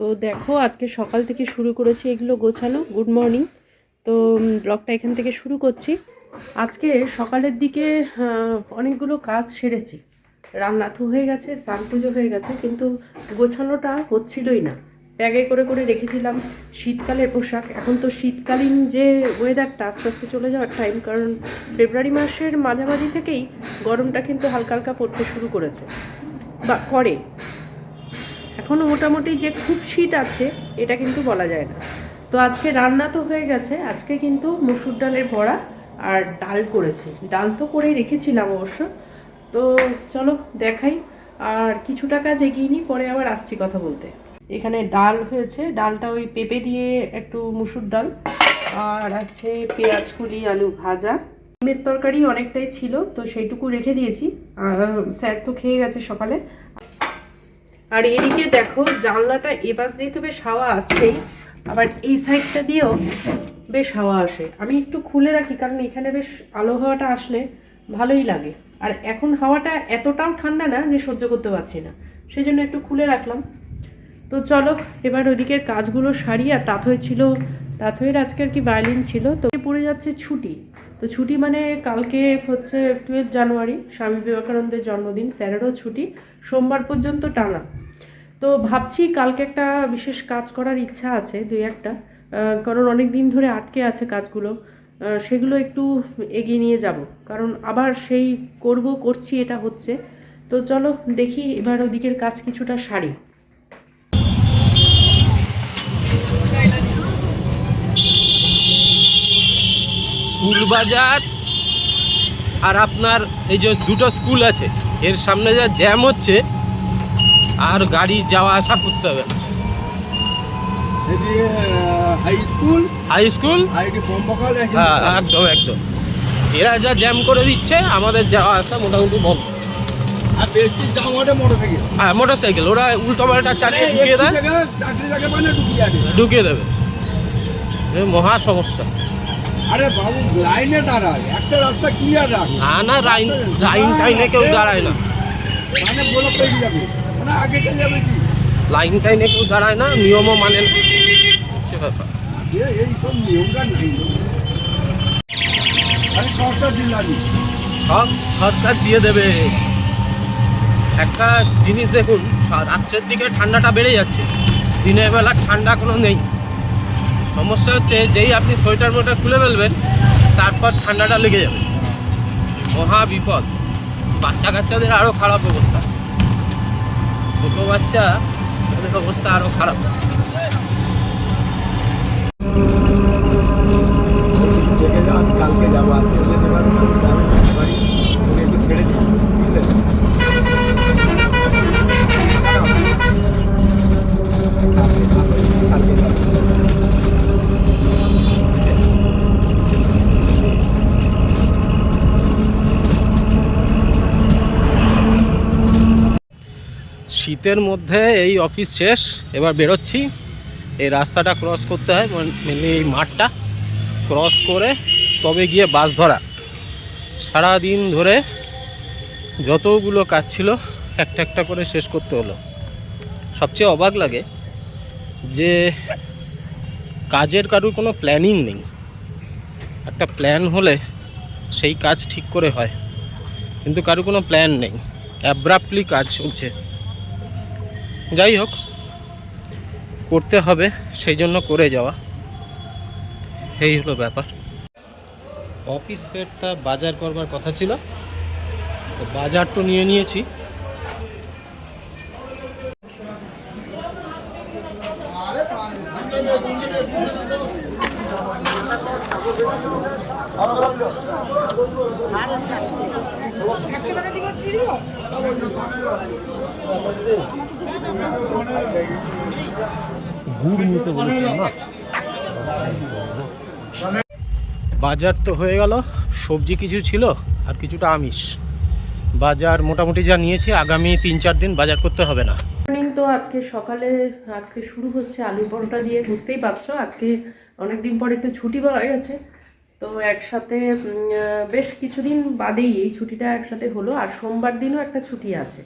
তো দেখো, আজকে সকাল থেকে শুরু করেছি এগুলো গোছানো। গুড মর্নিং তো ব্লগটা এখান থেকে শুরু করছি। আজকে সকালের দিকে অনেকগুলো কাজ সেরেছি। রান্না তো হয়ে গেছে, স্নান পুজো হয়ে গেছে, কিন্তু গোছানোটা হচ্ছিলই না। ব্যাগে করে করে রেখেছিলাম শীতকালের পোশাক। এখন তো শীতকালীন যে ওয়েদারটা আস্তে আস্তে চলে যাওয়ার টাইম কারণ ফেব্রুয়ারি মাসের মাঝামাঝি থেকেই গরমটা কিন্তু হালকা হালকা পড়তে শুরু করেছে। বা করে। এখনও মোটামুটি যে খুব শীত আছে, এটা কিন্তু বলা যায় না। তো আজকে রান্না তো হয়ে গেছে, আজকে কিন্তু মসুর ডালের বড়া আর ডাল করেছি। ডাল তো করেই রেখেছিলাম অবশ্য। তো চলো দেখাই, আর কিছু টাকা এগিয়ে নিই পরে আবার আসছি কথা বলতে। এখানে ডাল হয়েছে, ডালটা ওই পেঁপে দিয়ে একটু মুসুর ডাল, আর আছে পেঁয়াজ, কুলি, আলু ভাজা। ডিমের তরকারি অনেকটাই ছিল, তো সেইটুকু রেখে দিয়েছি। স্যার তো খেয়ে গেছে সকালে। আর এদিকে দেখো, জানলাটা এ পাশ দিয়ে তো বেশ হাওয়া আসছেই, আবার এই সাইডটা দিয়েও বেশ হাওয়া আসে। আমি একটু খুলে রাখি, কারণ এখানে বেশ আলো হাওয়াটা আসলে ভালোই লাগে। আর এখন হাওয়াটা এতটাও ঠান্ডা না যে সহ্য করতে পারছি না। সেই জন্য একটু খুলে রাখলাম। তো চলো, এবার ওদিকের কাজগুলো সারি, আর তাঁত তাথই ছিল তাথইয়ের আজকে আর কি বায়োলিন ছিল, তো পড়ে যাচ্ছে ছুটি। তো ছুটি মানে কালকে হচ্ছে টুয়েলভ জানুয়ারি স্বামী বিবেকানন্দের জন্মদিন, স্যারেরও ছুটি। সোমবার পর্যন্ত টানা। তো ভাবছি কালকে একটা বিশেষ কাজ করার ইচ্ছা আছে, দুই একটা। কারণ অনেক দিন ধরে আটকে আছে কাজগুলো। সেগুলো একটু এগিয়ে নিয়ে যাব। কারণ আবার সেই করব, করছি, এটা হচ্ছে। তো চলো দেখি এবার ওদিকের কাজ কিছুটা সারি। স্কুল বাজার আর আপনার এই যে দুটো স্কুল আছে, এর সামনে যা জ্যাম হচ্ছে আর গাড়ি যাওয়া আসা করতে হবে। না হাই স্কুল হাই স্কুল হ্যাঁ একদম একদম। এরা যা জ্যাম করে দিচ্ছে আমাদের যাওয়া আসা মোটামুটি বন্ধ। হ্যাঁ মোটর সাইকেল ওরা উল্টো পাল্টা চালিয়ে ঢুকিয়ে দেয়। মানে ঢুকিয়ে দেবে। মহা সমস্যা। আরে বাবু লাইনে দাঁড়ায়। একটা রাস্তা ক্লিয়ার রাখ। না না লাইন লাইন টাইনে কেউ দাঁড়ায় না। মানে বলো পেয়ে যাবে। লাইন টাইনে কেউ দাঁড়ায় না নিয়মও মানে না। ব্যাপার। সব নিয়মটা নাই। সরকার দিলানি সব সরকার দিয়ে দেবে। একটা জিনিস দেখুন রাত্রের দিকে ঠান্ডাটা বেড়ে যাচ্ছে। দিনের বেলা ঠান্ডা কোনো নেই। সমস্যা হচ্ছে যেই আপনি সোয়েটার মোটার খুলে ফেলবেন তারপর ঠান্ডাটা লেগে যাবে। মহা বিপদ। বাচ্চা কাচ্চাদের আরও খারাপ অবস্থা। ছোটো বাচ্চা তাদের অবস্থা আরও খারাপ। শীতের মধ্যে এই অফিস শেষ, এবার বেরোচ্ছি। এই রাস্তাটা ক্রস করতে হয় মেনলি এই মাঠটা ক্রস করে তবে গিয়ে বাস ধরা। সারা দিন ধরে যতগুলো কাজ ছিল, একটা একটা করে শেষ করতে হলো। সবচেয়ে অবাক লাগে যে কাজের কারুর কোনো প্ল্যানিং নেই। একটা প্ল্যান হলে সেই কাজ ঠিক করে হয়, কিন্তু কারুর কোনো প্ল্যান নেই। অ্যাব্রাপ্টলি কাজ চলছে। যাই হোক, করতে হবে, সেই জন্য করে যাওয়া। এই হলো ব্যাপার। অফিস ফেরটা বাজার করবার কথা ছিল, তো বাজার তো নিয়ে নিয়েছি। বাজার তো হয়ে গেল, সবজি কিছু ছিল আর কিছুটা আমিষ। বাজার মোটামুটি যা নিয়েছি, আগামী তিন চার দিন বাজার করতে হবে না। তো আজকে সকালে, আজকে শুরু হচ্ছে আলু পরোটা দিয়ে, বুঝতেই পারছ, আজকে অনেক দিন পর একটু ছুটি পাওয়া গেছে। তো একসাথে বেশ কিছুদিন বাদেই এই ছুটিটা একসাথে হলো, আর সোমবার দিনও একটা ছুটি আছে।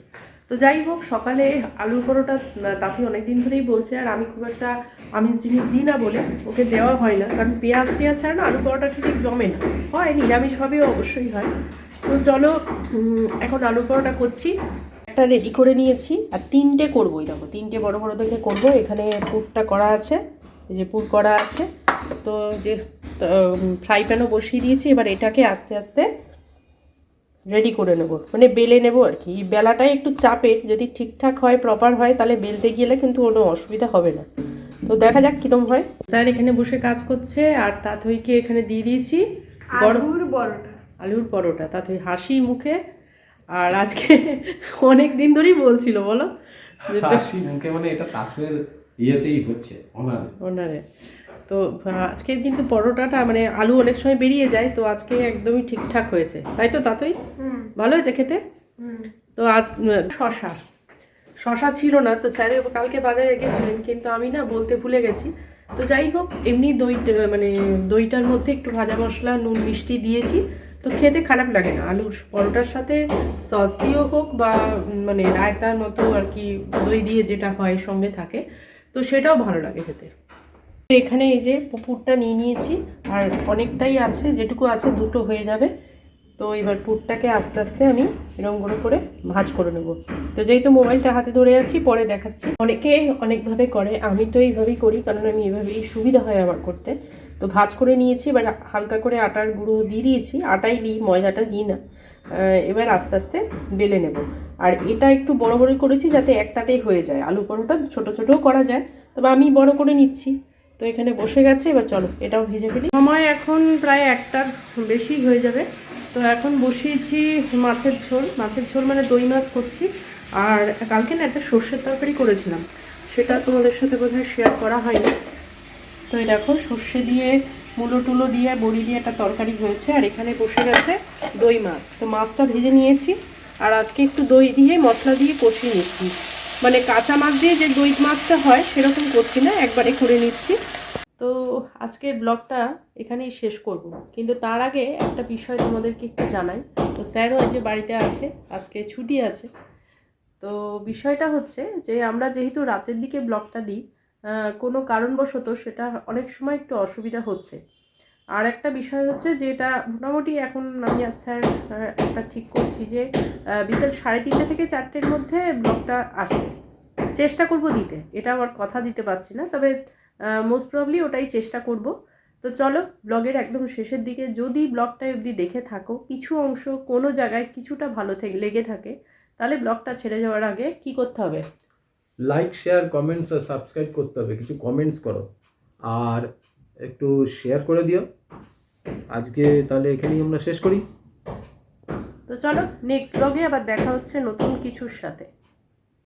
তো যাই হোক, সকালে আলুর পরোটা তাকে অনেক দিন ধরেই বলছে, আর আমি খুব একটা আমিষ জিনিস দিই না বলে ওকে দেওয়া হয় না, কারণ পেঁয়াজ টেঁয়াজ ছাড়া না আলু পরোটা ঠিক জমে না। হয় নিরামিষভাবেও অবশ্যই হয়। তো চলো এখন আলু পরোটা করছি। একটা রেডি করে নিয়েছি, আর তিনটে করব এই দেখো, তিনটে বড় বড় দেখে করব। এখানে পুরটা করা আছে, এই যে পুর করা আছে। তো যে ফ্রাই প্যানও বসিয়ে দিয়েছি এবার এটাকে আস্তে আস্তে রেডি করে নেব। মানে বেলে নেব আর কি। বেলাটাই একটু চাপের যদি ঠিকঠাক হয় প্রপার হয় তাহলে বেলতে গেলে কিন্তু কোনো অসুবিধা হবে না। তো দেখা যাক কিরম হয়। স্যার এখানে বসে কাজ করছে আর তা তাথইকে এখানে দিয়ে দিয়েছি। বড় আলুর পরোটা। আলুর পরোটা তাতে হাসি মুখে। আর আজকে অনেক দিন ধরেই বলছিল বলো? হাসি মুখে মানে এটা তাঁতুয়ের ইয়েতেই হচ্ছে ওনার ওনারে তো আজকে কিন্তু পরোটাটা মানে আলু অনেক সময় বেরিয়ে যায় তো আজকে একদমই ঠিকঠাক হয়েছে। তাই তো তাতই? হুম। ভালো হয়েছে খেতে? তো শশা। শশা ছিল না তো স্যার কালকে বাজারে গেছিলেন কিন্তু আমি না বলতে ভুলে গেছি। তো যাই হোক এমনি দই মানে দইটার মধ্যে একটু ভাজা মশলা নুন মিষ্টি দিয়েছি। তো খেতে খারাপ লাগে না। আলুর পরোটার সাথে সস দিয়েও হোক বা মানে রায়তার মতো আর কি দই দিয়ে যেটা হয় সঙ্গে থাকে তো সেটাও ভালো লাগে খেতে। তো এখানে এই যে পুকুরটা নিয়ে নিয়েছি, আর অনেকটাই আছে, যেটুকু আছে দুটো হয়ে যাবে। তো এবার পুরটাকে আস্তে আস্তে আমি এরকম করে করে ভাজ করে নেব। তো যেহেতু মোবাইলটা হাতে ধরে আছি, পরে দেখাচ্ছি। অনেকে অনেকভাবে করে, আমি তো এইভাবেই করি, কারণ আমি এভাবেই সুবিধা হয় আমার করতে। তো ভাজ করে নিয়েছি, এবার হালকা করে আটার গুঁড়ো দিয়ে দিয়েছি। আটাই দিই, ময়দাটা দিই না। এবার আস্তে আস্তে বেলে নেব। আর এটা একটু বড় বড় করেছি যাতে একটাতেই হয়ে যায়। আলু পরোটা ছোট ছোটও করা যায়, তবে আমি বড় করে নিচ্ছি। তো এখানে বসে গেছে, এবার চলো, এটাও ভেজে ফেলি। সময় এখন প্রায় একটার বেশি হয়ে যাবে। তো এখন বসিয়েছি মাছের ঝোল। মাছের ঝোল মানে দই মাছ করছি। আর কালকে না একটা সর্ষের তরকারি করেছিলাম। সেটা তোমাদের সাথে বোধহয় শেয়ার করা হয়নি। তো এই দেখো, সর্ষে দিয়ে মুলো টুলো দিয়ে, বড়ি দিয়ে একটা তরকারি হয়েছে। আর এখানে বসে গেছে দই মাছ। তো মাছটা ভেজে নিয়েছি। আর আজকে একটু দই দিয়ে মশলা দিয়ে কষিয়ে নিচ্ছি। মানে কাঁচা মাছ দিয়ে যে দই মাছটা হয়, সেরকম করছি না, একবারে করে নিচ্ছি। তো আজকের ব্লগটা এখানেই শেষ করব। কিন্তু তার আগে একটা বিষয় তোমাদেরকে একটু জানাই। তো স্যারও আজ বাড়িতে আছে, আজকে ছুটি আছে। তো বিষয়টা হচ্ছে যে আমরা যেহেতু রাতের দিকে ব্লগটা দিই কোনো কারণবশত সেটা অনেক সময় একটু অসুবিধা হচ্ছে। আর একটা বিষয় হচ্ছে যেটা মোটামুটি এখন আমি আর স্যার একটা ঠিক করছি যে বিকেল সাড়ে তিনটে থেকে চারটের মধ্যে ব্লগটা আসবে। চেষ্টা করব দিতে। এটা আবার কথা দিতে পারছি না, তবে মোস্ট প্রবলি ওটাই চেষ্টা করব। তো চলো, ব্লগের একদম শেষের দিকে যদি ব্লগটা অবধি দেখে থাকো, কিছু অংশ কোনো জায়গায় কিছুটা ভালো থেকে লেগে থাকে, তাহলে ব্লগটা ছেড়ে যাওয়ার আগে কি করতে হবে? লাইক শেয়ার কমেন্টস আর সাবস্ক্রাইব করতে হবে। কিছু কমেন্টস করো। আর একটু শেয়ার করে দিও। আজকে তাহলে এখানেই আমরা শেষ করি। তো চলো নেক্সট ব্লগে আবার দেখা হচ্ছে নতুন কিছুর সাথে।